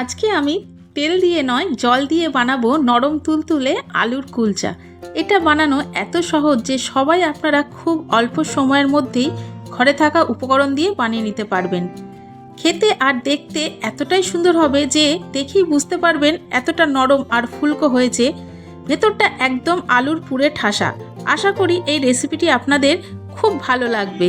আজকে আমি তেল দিয়ে নয়, জল দিয়ে বানাবো নরম তুলতুলে আলুর কুলচা। এটা বানানো এত সহজ যে সবাই আপনারা খুব অল্প সময়ের মধ্যেই ঘরে থাকা উপকরণ দিয়ে বানিয়ে নিতে পারবেন। খেতে আর দেখতে এতটাই সুন্দর হবে যে দেখেই বুঝতে পারবেন এতটা নরম আর ফুলকো হয়েছে। ভেতরটা একদম আলুর পুরে ঠাসা। আশা করি এই রেসিপিটি আপনাদের খুব ভালো লাগবে।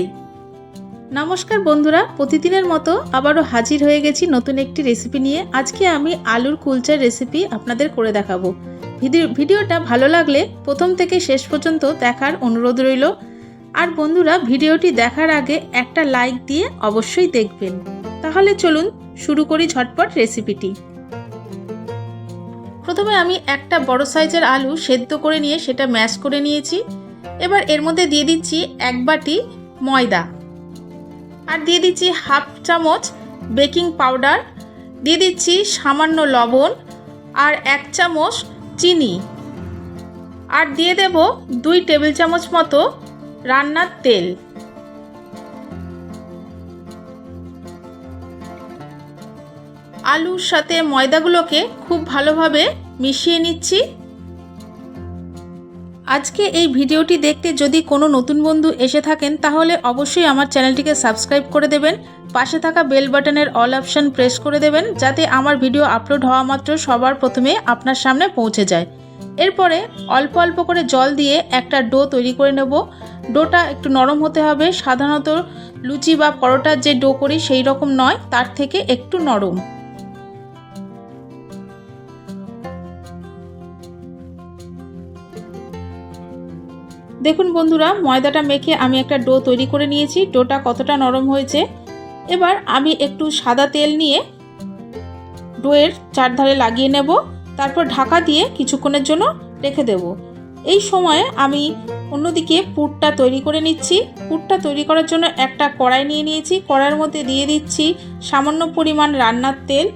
নমস্কার বন্ধুরা, প্রতিদিনের মতো আবারও হাজির হয়ে গেছি নতুন একটি রেসিপি নিয়ে। আজকে আমি আলুর কুলচার রেসিপি আপনাদের করে দেখাবো। ভিডিও ভিডিওটা ভালো লাগলে প্রথম থেকে শেষ পর্যন্ত দেখার অনুরোধ রইল। আর বন্ধুরা, ভিডিওটি দেখার আগে একটা লাইক দিয়ে অবশ্যই দেখবেন। তাহলে চলুন শুরু করি ঝটপট রেসিপিটি প্রথমে আমি একটা বড় সাইজের আলু সেদ্ধ করে নিয়ে সেটা ম্যাশ করে নিয়েছি। এবার এর মধ্যে দিয়ে দিচ্ছি এক বাটি ময়দা। আর দিয়ে দিচ্ছি হাফ চামচ বেকিং পাউডার, দিয়ে দিচ্ছি সামান্য লবণ আর এক চামচ চিনি। আর দিয়ে দেব দুই টেবিল চামচ মতো রান্নার তেল। আলুর সাথে ময়দাগুলোকে খুব ভালোভাবে মিশিয়ে নিচ্ছি। আজকে এই ভিডিওটি দেখতে যদি কোনো নতুন বন্ধু এসে থাকেন, তাহলে অবশ্যই আমার চ্যানেলটিকে সাবস্ক্রাইব করে দেবেন, পাশে থাকা বেল বাটনের অল অপশান প্রেস করে দেবেন, যাতে আমার ভিডিও আপলোড হওয়া মাত্র সবার প্রথমে আপনার সামনে পৌঁছে যায়। এরপরে অল্প অল্প করে জল দিয়ে একটা ডো তৈরি করে নেব। ডোটা একটু নরম হতে হবে। সাধারণত লুচি বা পরোটার যে ডো করি, সেই রকম নয়, তার থেকে একটু নরম। দেখুন বন্ধুরা, ময়দাটা মেখে আমি একটা ডো তৈরি করে নিয়েছি। ডোটা কতটা নরম হয়েছে। এবার আমি একটু সাদা তেল নিয়ে ডোয়ের চারধারে লাগিয়ে নেব। তারপর ঢাকা দিয়ে কিছুক্ষণের জন্য রেখে দেব। এই সময়ে আমি অন্যদিকে পুরটা তৈরি করে নিচ্ছি। পুরটা তৈরি করার জন্য একটা কড়াই নিয়ে নিয়েছি। কড়াইয়ের মধ্যে দিয়ে দিচ্ছি সামান্য পরিমাণ রান্নার তেল।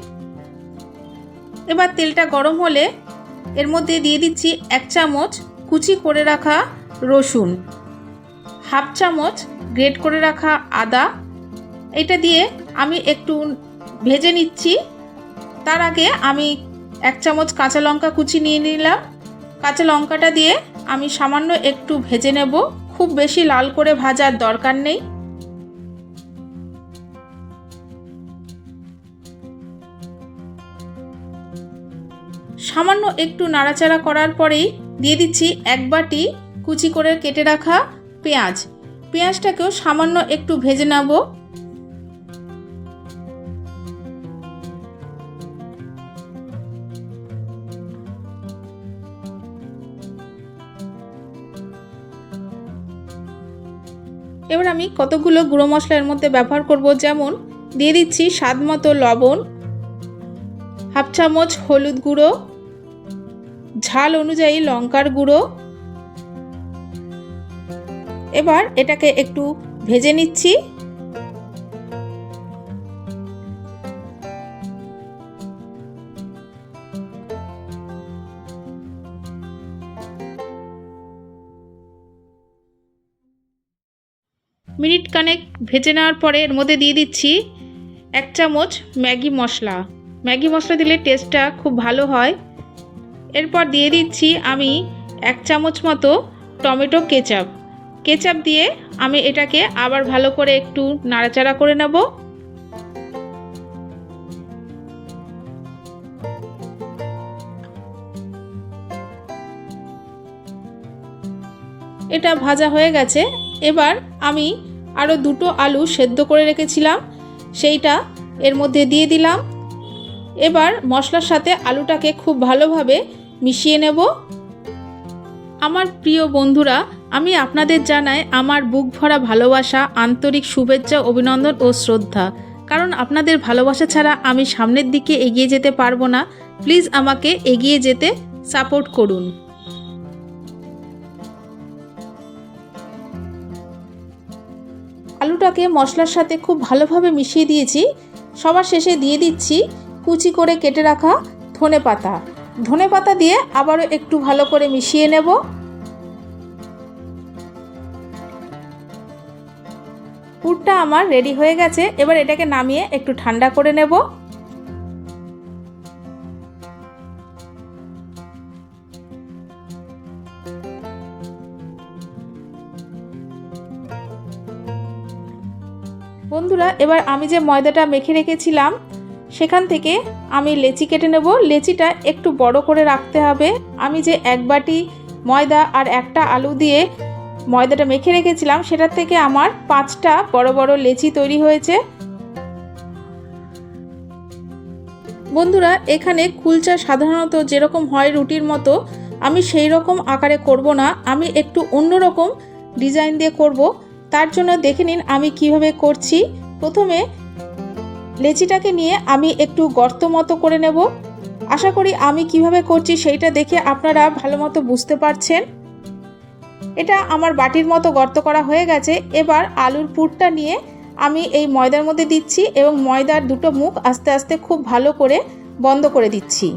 এবার তেলটা গরম হলে এর মধ্যে দিয়ে দিচ্ছি এক চামচ কুচি করে রাখা রসুন। হাফ চামচ গ্রেট করে রাখা আদা। এটা দিয়ে আমি একটু ভেজে নিচ্ছি। তার আগে আমি এক চামচ কাঁচা লঙ্কা কুচি নিয়ে নিলাম। কাঁচা লঙ্কাটা দিয়ে আমি সামান্য একটু ভেজে নেব। খুব বেশি লাল করে ভাজার দরকার নেই। সামান্য একটু নাড়াচাড়া করার পরেই দিয়ে দিচ্ছি এক বাটি কুচি করে কেটে রাখা পেঁয়াজ। পেঁয়াজটাকেও সামান্য একটু ভেজে নেব। এবার আমি কতগুলো গুঁড়ো মশলা এর মধ্যে ব্যবহার করব, যেমন দিয়ে দিচ্ছি স্বাদ মতো লবণ, হাফ চামচ হলুদ গুঁড়ো, ঝাল অনুযায়ী লঙ্কার গুঁড়ো এবার এটাকে একটু ভেজে নিচ্ছি। মিনিট কানেক ভেজে নেওয়ার পরে এর মধ্যে দিয়ে দিচ্ছি এক চামচ ম্যাগি মশলা। ম্যাগি মশলা দিলে টেস্টটা খুব ভালো হয়। এরপর দিয়ে দিচ্ছি আমি এক চামচ মতো টমেটো কেচাপ। কেচাপ দিয়ে আমি এটাকে আবার ভালো করে একটু নাড়াচাড়া করে নেব। এটা ভাজা হয়ে গেছে। এবার আমি আরও দুটো আলু সেদ্ধ করে রেখেছিলাম, সেইটা এর মধ্যে দিয়ে দিলাম। এবার মশলার সাথে আলুটাকে খুব ভালোভাবে মিশিয়ে নেব। আমার প্রিয় বন্ধুরা আমি আপনাদের জানাই আমার বুক ভরা ভালোবাসা, আন্তরিক শুভেচ্ছা, অভিনন্দন ও শ্রদ্ধা। কারণ আপনাদের ভালোবাসা ছাড়া আমি সামনের দিকে এগিয়ে যেতে পারব না। প্লিজ আমাকে এগিয়ে যেতে সাপোর্ট করুন। আলুটাকে মশলার সাথে খুব ভালোভাবে মিশিয়ে দিয়েছি। সবার শেষে দিয়ে দিচ্ছি কুচি করে কেটে রাখা ধনে পাতা ধনে পাতা দিয়ে আবারও একটু ভালো করে মিশিয়ে নেব। পুরটা আমার রেডি হয়ে গেছে। এবার এটাকে নামিয়ে একটু ঠান্ডা করে নেব। বন্ধুরা, এবার আমি যে ময়দাটা মেখে রেখেছিলাম, সেখান থেকে আমি লেচি কেটে নেব। লেচিটা একটু বড় করে রাখতে হবে। আমি যে এক বাটি ময়দা আর একটা আলু দিয়ে ময়দাটা মেখে রেখেছিলাম, সেটার থেকে আমার পাঁচটা বড় বড় লেচি তৈরি হয়েছে। বন্ধুরা, এখানে কুলচা সাধারণত যেরকম হয় রুটির মতো, আমি সেই রকম আকারে করব না। আমি একটু অন্যরকম ডিজাইন দিয়ে করব। তার জন্য দেখে নিন আমি কীভাবে করছি। প্রথমে লেচিটাকে নিয়ে আমি একটু গর্ত মতো করে নেব। আশা করি আমি কীভাবে করছি সেইটা দেখে আপনারা ভালো মতো বুঝতে পারছেন। এটা আমার বাটির মতো গর্ত করা হয়ে গেছে। এবার আলুর পুরটা নিয়ে আমি এই ময়দার মধ্যে দিচ্ছি এবং ময়দার দুটো মুখ আস্তে আস্তে খুব ভালো করে বন্ধ করে দিচ্ছি।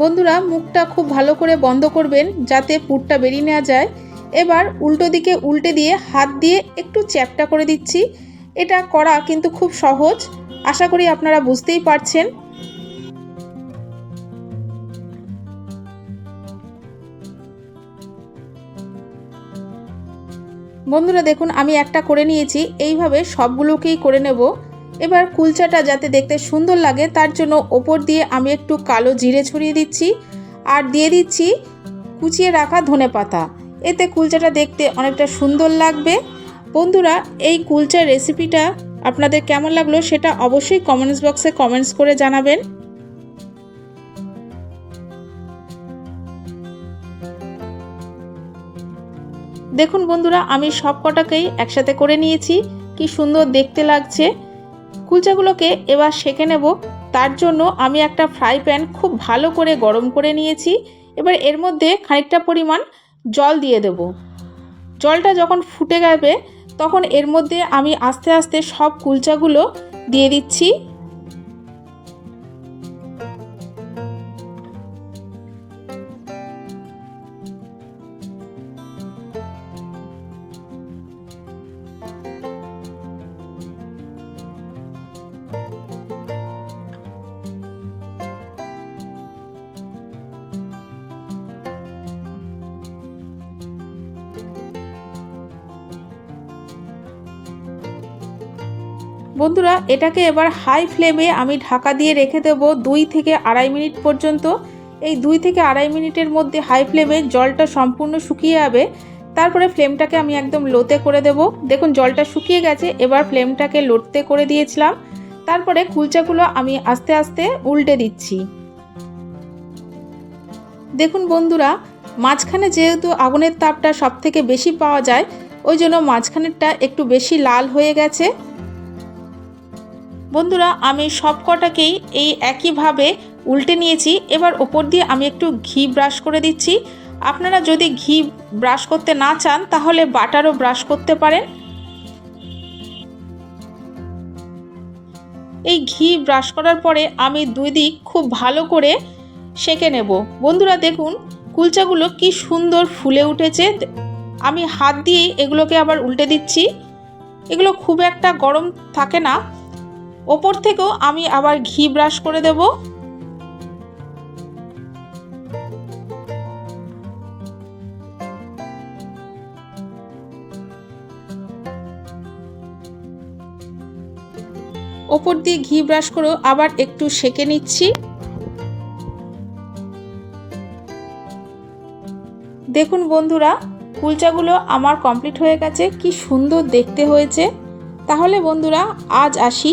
বন্ধুরা, মুখটা খুব ভালো করে বন্ধ করবেন যাতে পুরটা বেরিয়ে নেওয়া যায়। এবার উল্টো দিকে উল্টে দিয়ে হাত দিয়ে একটু চ্যাপটা করে দিচ্ছি। এটা করা কিন্তু খুব সহজ। আশা করি আপনারা বুঝতেই পারছেন। বন্ধুরা, দেখুন, আমি একটা করে নিয়েছি। এইভাবে সবগুলোকেই করে নেব। এবার কুলচাটা যাতে দেখতে সুন্দর লাগে, তার জন্য ওপর দিয়ে আমি একটু কালো জিরে ছড়িয়ে দিচ্ছি। আর দিয়ে দিচ্ছি কুচিয়ে রাখা ধনে পাতা এতে কুলচাটা দেখতে অনেকটা সুন্দর লাগবে। বন্ধুরা, এই কুলচার রেসিপিটা আপনাদের কেমন লাগল সেটা অবশ্যই কমেন্টস বক্সে কমেন্টস করে জানাবেন। দেখুন বন্ধুরা, আমি সব কটাকেই একসাথে করে নিয়েছি। কি সুন্দর দেখতে লাগছে। কুলচাগুলোকে এবার সেঁকে নেব। তার জন্য আমি একটা ফ্রাই প্যান খুব ভালো করে গরম করে নিয়েছি। এবার এর মধ্যে খানিকটা পরিমাণ জল দিয়ে দেব। জলটা যখন ফুটে যাবে, তখন এর মধ্যে আমি আস্তে আস্তে সব কুলচাগুলো দিয়ে দিচ্ছি। বন্ধুরা, এটাকে এবার হাই ফ্লেমে আমি ঢাকা দিয়ে রেখে দেবো দুই থেকে আড়াই মিনিট পর্যন্ত। এই দুই থেকে আড়াই মিনিটের মধ্যে হাই ফ্লেমে জলটা সম্পূর্ণ শুকিয়ে যাবে। তারপরে ফ্লেমটাকে আমি একদম লোতে করে দেব। দেখুন, জলটা শুকিয়ে গেছে, এবার ফ্লেমটাকে লোতে করে দিয়েছিলাম। তারপরে কুলচাগুলো আমি আস্তে আস্তে উল্টে দিচ্ছি। দেখুন বন্ধুরা, মাঝখানে যেহেতু আগুনের তাপটা সব থেকে বেশি পাওয়া যায়, ওই জন্য মাঝখানেরটা একটু বেশি লাল হয়ে গেছে। বন্ধুরা, আমি সব কটাকেই এই একইভাবে উল্টে নিয়েছি। এবার ওপর দিয়ে আমি একটু ঘি ব্রাশ করে দিচ্ছি। আপনারা যদি ঘি ব্রাশ করতে না চান, তাহলে বাটারও ব্রাশ করতে পারেন। এই ঘি ব্রাশ করার পরে আমি দুই দিক খুব ভালো করে সেঁকে নেব। বন্ধুরা, দেখুন, কুলচাগুলো কি সুন্দর ফুলে উঠেছে। আমি হাত দিয়েই এগুলোকে আবার উল্টে দিচ্ছি। এগুলো খুব একটা গরম থাকে না। ওপর থেকেও আমি আবার ঘি ব্রাশ করে দেব। ওপর দিয়ে ঘি ব্রাশ করেও আবার একটু সেকে নিচ্ছি। দেখুন বন্ধুরা, কুলচাগুলো আমার কমপ্লিট হয়ে গেছে, কি সুন্দর দেখতে হয়েছে। তাহলে বন্ধুরা, আজ আসি।